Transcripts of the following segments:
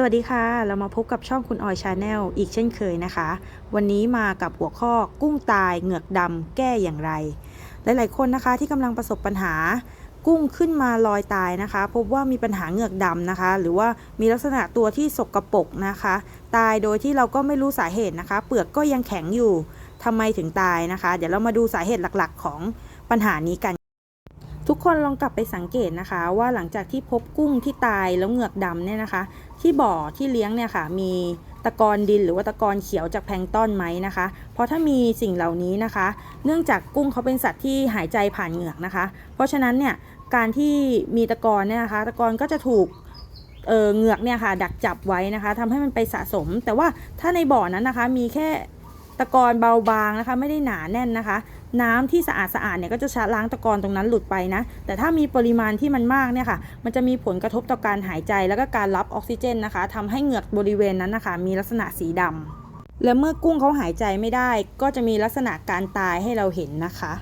สวัสดีค่ะ เรามาพบกับช่องคุณออยชาแนลอีกเช่นเคยนะคะ วันนี้มากับหัวข้อกุ้งตายเหงือกดำแก้อย่างไร หลายๆ คนนะคะที่กำลังประสบปัญหากุ้งขึ้นมาลอยตายนะคะ พบว่ามีปัญหาเหงือกดำนะคะ หรือว่ามีลักษณะตัวที่สกรปรกนะคะ ตายโดยที่เราก็ไม่รู้สาเหตุนะคะ เปลือกก็ยังแข็งอยู่ทำไมถึงตายนะคะ เดี๋ยวเรามาดูสาเหตุหลักๆ ของปัญหานี้กัน ทุกคนลองกลับไปสังเกตนะคะ ว่าหลังจากที่พบกุ้งที่ตายแล้วเหงือกดำเนี่ยนะคะ ที่บ่อที่เลี้ยงเนี่ยค่ะ มีตะกอนดินหรือว่าตะกอนเขียวจากแพลงต้นไหมนะคะ เพราะถ้ามีสิ่งเหล่านี้นะคะ เนื่องจากกุ้งเขาเป็นสัตว์ที่หายใจผ่านเหงือกนะคะ เพราะฉะนั้นเนี่ยการที่มีตะกอนเนี่ยนะคะ ตะกอนก็จะถูกเออเหงือกเนี่ยค่ะดักจับไว้นะคะทำให้มันไปสะสม แต่ว่าถ้าในบ่อนั้นนะคะมีแค่ ตะกอนเบาบางนะคะ ไม่ได้หนาแน่นนะคะ น้ำที่สะอาดสะอาดเนี่ยก็จะชะล้างตะกอนตรงนั้นหลุดไปนะ แต่ถ้ามีปริมาณที่มันมากเนี่ยค่ะ มันจะมีผลกระทบต่อการหายใจแล้วก็การรับออกซิเจนนะคะทำให้เหงือกบริเวณนั้นนะคะ มีลักษณะสีดำและเมื่อกุ้งเขาหายใจไม่ได้ ก็จะมีลักษณะการตายให้เราเห็นนะคะ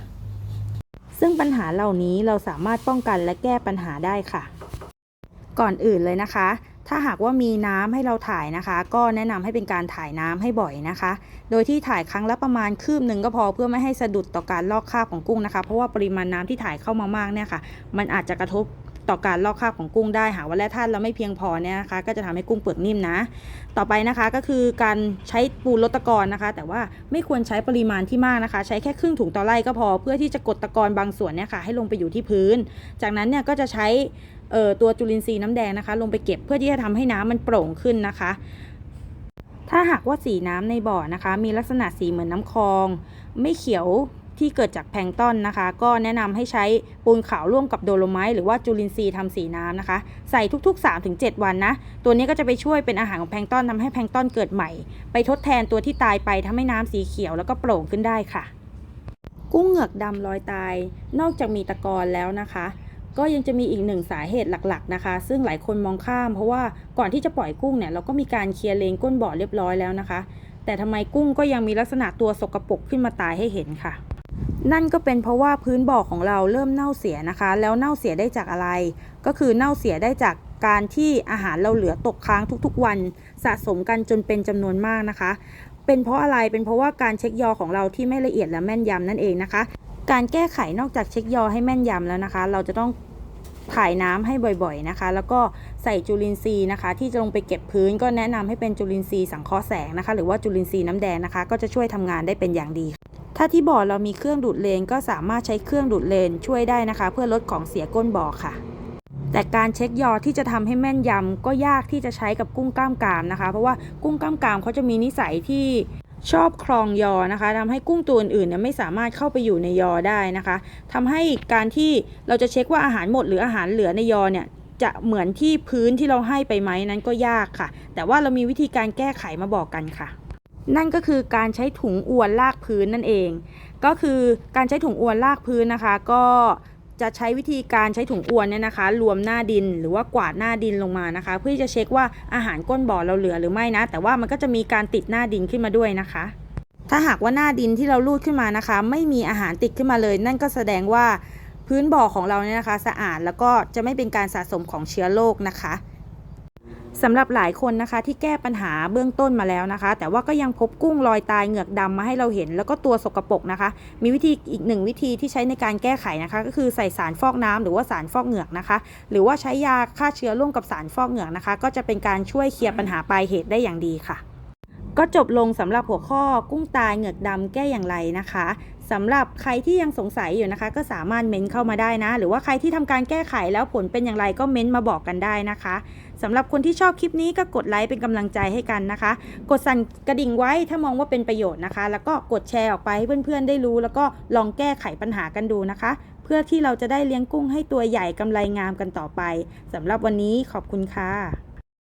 ซึ่งปัญหาเหล่านี้เราสามารถป้องกันและแก้ปัญหาได้ค่ะ ก่อนอื่นเลยนะคะ ถ้าหากว่ามีน้ำให้เราถ่ายนะคะ ก็แนะนำให้เป็นการถ่ายน้ำให้บ่อยนะคะ โดยที่ถ่ายครั้งละประมาณคืบหนึ่งก็พอเพื่อไม่ให้สะดุดต่อการลอกคราบของกุ้งนะคะ เพราะว่าปริมาณน้ำที่ถ่ายเข้ามามากเนี่ยค่ะ มันอาจจะกระทบต่อการลอกคราบของกุ้งได้หากว่าแร่ธาตุเราไม่เพียงพอเนี่ยนะคะ ก็จะทำให้กุ้งเปลือกนิ่มนะ ต่อไปนะคะก็คือการใช้ปูนลดตะกอนนะคะ แต่ว่าไม่ควรใช้ปริมาณที่มากนะคะ ใช้แค่ครึ่งถุงต่อไร่ก็พอ เพื่อที่จะกดตะกอนบางส่วนเนี่ยค่ะให้ลงไปอยู่ที่พื้น จากนั้นเนี่ยก็จะใช้ เอ่อตัวจุลินทรีย์น้ำแดงนะคะ ลงไปเก็บเพื่อที่จะทำให้น้ำมันโปร่งขึ้นนะคะ ถ้าหากว่าสีน้ำในบ่อนะคะ มีลักษณะสีเหมือนน้ำคลอง ไม่เขียวที่เกิดจากแพลงต้นนะคะ ก็แนะนำให้ใช้ปูนขาวร่วมกับโดโลไมต์หรือว่าจุลินทรีย์ทำสีน้ำนะคะ ใส่ทุก ๆ 3-7 วันนะ ตัวนี้ก็จะไปช่วยเป็นอาหารของแพลงต้นทำให้แพลงต้นเกิดใหม่ ไปทดแทนตัวที่ตายไปทำให้น้ำสีเขียวแล้วก็โปร่งขึ้นได้ค่ะ กุ้งเหงือกดำลอยตาย นอกจากมีตะกอนแล้วนะคะ ก็ยังจะมีอีกหนึ่งสาเหตุหลักๆนะคะ ซึ่งหลายคนมองข้าม เพราะว่าก่อนที่จะปล่อยกุ้งเนี่ยเราก็มีการเคลียร์เลนก้นบ่อเรียบร้อยแล้วนะคะ แต่ทำไมกุ้งก็ยังมีลักษณะตัวสกรปรกขึ้นมาตายให้เห็นค่ะ นั่นก็เป็นเพราะว่าพื้นบ่อของเราเริ่มเน่าเสียนะคะ แล้วเน่าเสียได้จากอะไร ก็คือเน่าเสียได้จากการที่อาหารเราเหลือตกค้างทุกๆ วัน สะสมกันจนเป็นจำนวนมากนะคะ เป็นเพราะอะไรเป็นเพราะว่าการเช็คยอของเราที่ไม่ละเอียดและแม่นยำนั่นเองนะคะ การแก้ไขนอกจากเช็คยอให้แม่นยำแล้วนะคะ เราจะต้องถ่ายน้ำให้บ่อยๆนะคะ แล้วก็ใส่จุลินทรีย์นะคะ ที่จะลงไปเก็บพื้นก็แนะนำให้เป็นจุลินทรีย์สังเคราะห์แสงนะคะ หรือว่าจุลินทรีย์น้ำแดงนะคะ ก็จะช่วยทำงานได้เป็นอย่างดี ถ้าที่บ่อเรามีเครื่องดูดเลนก็สามารถใช้เครื่องดูดเลนช่วยได้นะคะ เพื่อลดของเสียก้นบ่อค่ะ แต่การเช็คยอที่จะทำให้แม่นยำก็ยากที่จะใช้กับกุ้งกล้ามกรามนะคะ เพราะว่ากุ้งกล้ามกรามเขาจะมีนิสัยที่ ชอบครองยอนะคะทำให้กุ้งตัวอื่นๆเนี่ยไม่สามารถเข้าไปอยู่ในยอได้นะคะทำให้การที่เราจะเช็คว่าอาหารหมดหรืออาหารเหลือในยอเนี่ยจะเหมือนที่พื้นที่เราให้ไปไหมนั้นก็ยากค่ะ แต่ว่าเรามีวิธีการแก้ไขมาบอกกันค่ะ นั่นก็คือการใช้ถุงอวนลากพื้นนั่นเอง ก็คือการใช้ถุงอวนลากพื้นนะคะ ก็ จะใช้วิธีการใช้ถุงอวนเนี่ยนะคะ รวมหน้าดินหรือว่ากวาดหน้าดินลงมานะคะ เพื่อจะเช็คว่าอาหารก้นบ่อเราเหลือหรือไม่นะ แต่ว่ามันก็จะมีการติดหน้าดินขึ้นมาด้วยนะคะ ถ้าหากว่าหน้าดินที่เราลูดขึ้นมานะคะ ไม่มีอาหารติดขึ้นมาเลย นั่นก็แสดงว่าพื้นบ่อของเราเนี่ยนะคะ สะอาดแล้วก็จะไม่เป็นการสะสมของเชื้อโรคนะคะ สำหรับหลายคนนะคะที่แก้ปัญหาเบื้องต้นมาแล้วนะคะ แต่ว่าก็ยังพบกุ้งลอยตายเหงือกดำมาให้เราเห็น แล้วก็ตัวสกปรกนะคะ มีวิธีอีกหนึ่งวิธีที่ใช้ในการแก้ไขนะคะ ก็คือใส่สารฟอกน้ำหรือว่าสารฟอกเหงือกนะคะ หรือว่าใช้ยาฆ่าเชื้อร่วมกับสารฟอกเหงือกนะคะ ก็จะเป็นการช่วยเคลียร์ปัญหาปลายเหตุได้อย่างดีค่ะ ก็จบลงสำหรับหัวข้อกุ้งตายเหงือกดำแก้อย่างไรนะคะสำหรับใครที่ยังสงสัยอยู่นะคะ ก็สามารถเม้นเข้ามาได้นะ หรือว่าใครที่ทำการแก้ไขแล้วผลเป็นอย่างไรก็เม้นมาบอกกันได้นะคะสำหรับคนที่ชอบคลิปนี้ก็กดไลค์เป็นกำลังใจให้กันนะคะ กดสั่นกระดิ่งไว้ถ้ามองว่าเป็นประโยชน์นะคะ แล้วก็กดแชร์ออกไปให้เพื่อนๆได้รู้ แล้วก็ลองแก้ไขปัญหากันดูนะคะ เพื่อที่เราจะได้เลี้ยงกุ้งให้ตัวใหญ่กำไรงามกันต่อไปสำหรับวันนี้ขอบคุณค่ะ